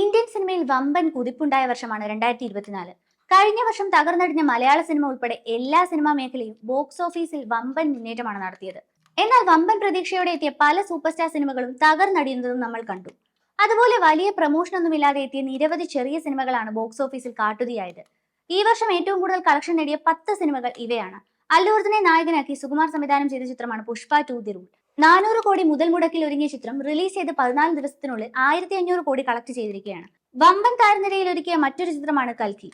Indian സിനിമയിൽ വമ്പൻ കുതിപ്പുണ്ടായ വർഷമാണ് രണ്ടായിരത്തി ഇരുപത്തിനാല് കഴിഞ്ഞ വർഷം തകർന്നടിഞ്ഞ മലയാള സിനിമ ഉൾപ്പെടെ എല്ലാ സിനിമാ മേഖലയും ബോക്സ് ഓഫീസിൽ വമ്പൻ മുന്നേറ്റമാണ് നടത്തിയത്. എന്നാൽ വമ്പൻ പ്രതീക്ഷയോടെ എത്തിയ പല സൂപ്പർ സ്റ്റാർ സിനിമകളും തകർന്നടിയുന്നതും നമ്മൾ കണ്ടു. അതുപോലെ വലിയ പ്രമോഷൻ ഒന്നുമില്ലാതെ എത്തിയ നിരവധി ചെറിയ സിനിമകളാണ് ബോക്സ് ഓഫീസിൽ കാട്ടുതിയായത്. ഈ വർഷം ഏറ്റവും കൂടുതൽ കളക്ഷൻ നേടിയ പത്ത് സിനിമകൾ ഇവയാണ്. അല്ലൂർദിനെ നായകനാക്കി സുകുമാർ സംവിധാനം ചെയ്ത ചിത്രമാണ് പുഷ്പ ടു ദി റൂൾ. നാനൂറ് കോടി മുതൽ മുടക്കിൽ ഒരുങ്ങിയ ചിത്രം റിലീസ് ചെയ്ത് പതിനാല് ദിവസത്തിനുള്ളിൽ ആയിരത്തി അഞ്ഞൂറ് കോടി കളക്ട് ചെയ്തിരിക്കുകയാണ്. വമ്പൻ താരനിരയിൽ ഒരുക്കിയ മറ്റൊരു ചിത്രമാണ് കൽക്കി.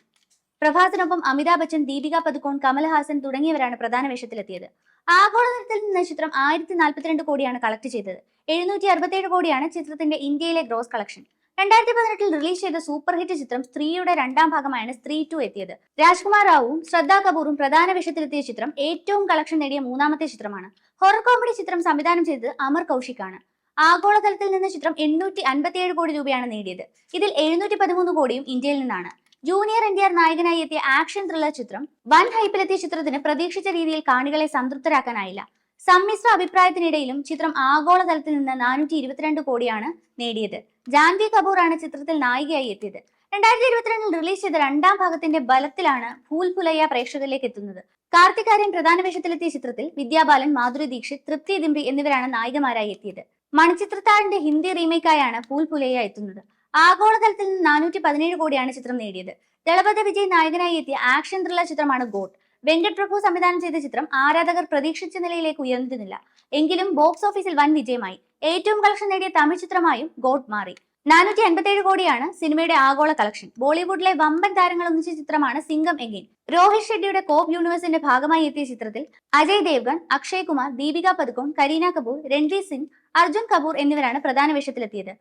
പ്രഭാസിനൊപ്പം അമിതാഭ് ബച്ചൻ ദീപിക പതുക്കോൺ കമൽഹാസൻ തുടങ്ങിയവരാണ് പ്രധാന വേഷത്തിലെത്തിയത്. ആഗോളതലത്തിൽ നിന്ന് ചിത്രം ആയിരത്തി നാൽപ്പത്തിരണ്ട് കോടിയാണ് കളക്ട് ചെയ്തത്. എഴുന്നൂറ്റി അറുപത്തിയേഴ് കോടിയാണ് ചിത്രത്തിന്റെ ഇന്ത്യയിലെ ഗ്രോസ് കളക്ഷൻ രണ്ടായിരത്തി പതിനെട്ടിൽ റിലീസ് ചെയ്ത സൂപ്പർ ഹിറ്റ് ചിത്രം സ്ത്രീയുടെ രണ്ടാം ഭാഗമായാണ് സ്ത്രീ ടു എത്തിയത്. രാജ്കുമാർ റാവുവും ശ്രദ്ധാ കപൂറും പ്രധാന വേഷത്തിലെത്തിയ ചിത്രം ഏറ്റവും കളക്ഷൻ നേടിയ മൂന്നാമത്തെ ചിത്രമാണ്. ഹൊറർ കോമഡി ചിത്രം സംവിധാനം ചെയ്തത് അമർ കൗശിക്കാണ്. ആഗോളതലത്തിൽ നിന്ന് ചിത്രം എണ്ണൂറ്റി അൻപത്തിയേഴ് കോടി രൂപയാണ് നേടിയത്. ഇതിൽ എഴുന്നൂറ്റി പതിമൂന്ന് കോടിയും ഇന്ത്യയിൽ നിന്നാണ്. ജൂനിയർ എൻ ഡി ആർ നായകനായി എത്തിയ ആക്ഷൻ ത്രില്ലർ ചിത്രം വൻ ഹൈപ്പിലെത്തിയ ചിത്രത്തിന് പ്രതീക്ഷിച്ച രീതിയിൽ കാണികളെ സംതൃപ്തരാക്കാനായില്ല. സമ്മിശ്ര അഭിപ്രായത്തിനിടയിലും ചിത്രം ആഗോളതലത്തിൽ നിന്ന് നാനൂറ്റി ഇരുപത്തിരണ്ട് കോടിയാണ് നേടിയത്. ജാൻവി കപൂർ ആണ് ചിത്രത്തിൽ നായികയായി എത്തിയത്. രണ്ടായിരത്തി ഇരുപത്തിരണ്ടിൽ റിലീസ് ചെയ്ത രണ്ടാം ഭാഗത്തിന്റെ ബലത്തിലാണ് ഭൂൽ പുലയ്യ പ്രേക്ഷകരിലേക്ക് എത്തുന്നത്. കാർത്തികാര്യൻ പ്രധാന വേഷത്തിലെത്തിയ ചിത്രത്തിൽ വിദ്യാബാലൻ മാധുരി ദീക്ഷിത് തൃപ്തി ദിംബ്രി എന്നിവരാണ് നായികമാരായി എത്തിയത്. മണിച്ചിത്രത്താഴിന്റെ ഹിന്ദി റീമേക്കായാണ് പൂൽ പുലയ്യ എത്തുന്നത്. ആഗോളതലത്തിൽ നിന്ന് നാനൂറ്റി പതിനേഴ് കോടിയാണ് ചിത്രം നേടിയത്. ദളപതി വിജയ് നായകനായി എത്തിയ ആക്ഷൻ ത്രില്ലർ ചിത്രമാണ് ഗോട്ട്. വെങ്കട് പ്രഭു സംവിധാനം ചെയ്ത ചിത്രം ആരാധകർ പ്രതീക്ഷിച്ച നിലയിലേക്ക് ഉയർന്നിരുന്നില്ല. എങ്കിലും ബോക്സ് ഓഫീസിൽ വൻ വിജയമായി. ഏറ്റവും കളക്ഷൻ നേടിയ തമിഴ് ചിത്രമായും ഗോഡ് മാറി. നാനൂറ്റി എൺപത്തിയേഴ് കോടിയാണ് സിനിമയുടെ ആഗോള കളക്ഷൻ ബോളിവുഡിലെ വമ്പൻ താരങ്ങൾ ഒന്നിച്ച ചിത്രമാണ് സിംഗം എഗെയിൻ രോഹിത് ഷെട്ടിയുടെ കോപ്പ് യൂണിവേഴ്സിന്റെ ഭാഗമായി എത്തിയ ചിത്രത്തിൽ അജയ് ദേവ്ഗൺ അക്ഷയ് കുമാർ ദീപിക പദുക്കോൺ കരീന കപൂർ രൺവീർ സിംഗ് അർജുൻ കപൂർ എന്നിവരാണ് പ്രധാന വേഷത്തിലെത്തിയത്.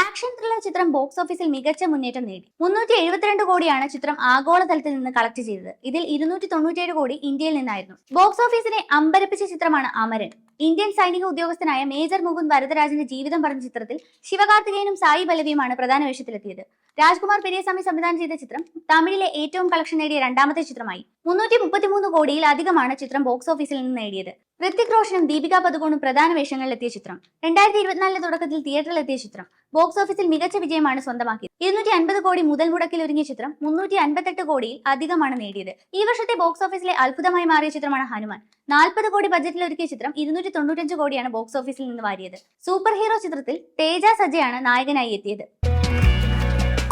ആക്ഷൻ ത്രില്ലർ ചിത്രം ബോക്സ് ഓഫീസിൽ മികച്ച മുന്നേറ്റം നേടി. മുന്നൂറ്റി എഴുപത്തിരണ്ട് കോടിയാണ് ചിത്രം ആഗോളതലത്തിൽ നിന്ന് കളക്ട് ചെയ്തത്. ഇതിൽ ഇരുന്നൂറ്റി തൊണ്ണൂറ്റിയേഴ് കോടി ഇന്ത്യയിൽ നിന്നായിരുന്നു. ബോക്സ് ഓഫീസിനെ അമ്പരപ്പിച്ച ചിത്രമാണ് അമരൻ. ഇന്ത്യൻ സൈനിക ഉദ്യോഗസ്ഥനായ മേജർ മുകുന്ദ് വരദരാജന്റെ ജീവിതം പറഞ്ഞ ചിത്രത്തിൽ ശിവകാർത്തികേയനും സായി ബലവിയുമാണ് പ്രധാന വേഷത്തിലെത്തിയത്. രാജ്കുമാർ പെരിയസ്വാമി സംവിധാനം ചെയ്ത ചിത്രം തമിഴിലെ ഏറ്റവും കളക്ഷൻ നേടിയ രണ്ടാമത്തെ ചിത്രമായി. മുന്നൂറ്റി മുപ്പത്തിമൂന്ന് കോടിയിൽ അധികമാണ് ചിത്രം ബോക്സ് ഓഫീസിൽ നിന്ന് നേടിയത്. ഋത്തിക് റോഷനും ദീപിക പതുകോണും പ്രധാന വേഷങ്ങളിലെത്തിയ ചിത്രം. രണ്ടായിരത്തി ഇരുപത്തിനാലിന്റെ തുടക്കത്തിൽ തിയേറ്ററിലെത്തിയ ചിത്രം. ബോക്സ് ഓഫീസിൽ മികച്ച വിജയമാണ് സ്വന്തമാക്കിയത്. ഇരുന്നൂറ്റി അൻപത് കോടി മുതൽ മുടക്കിൽ ഒരുങ്ങിയ ചിത്രം മുന്നൂറ്റി അൻപത്തെട്ട് കോടിയിൽ അധികമാണ് നേടിയത്. ഈ വർഷത്തെ ബോക്സ് ഓഫീസിലെ അത്ഭുതമായി മാറിയ ചിത്രമാണ് ഹനുമാൻ. നാൽപ്പത് കോടി ബജറ്റിൽ ഒരുക്കിയ ചിത്രം ഇരുന്നൂറ്റി തൊണ്ണൂറ്റഞ്ച് കോടിയാണ് ബോക്സ് ഓഫീസിൽ നിന്ന് വാരിയത്. സൂപ്പർ ഹീറോ ചിത്രത്തിൽ തേജ സജയാണ് നായകനായി എത്തിയത്.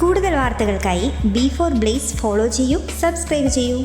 കൂടുതൽ വാർത്തകൾക്കായി ബി ഫോർ ബ്ലേസ് ഫോളോ ചെയ്യൂ സബ്സ്ക്രൈബ് ചെയ്യൂ.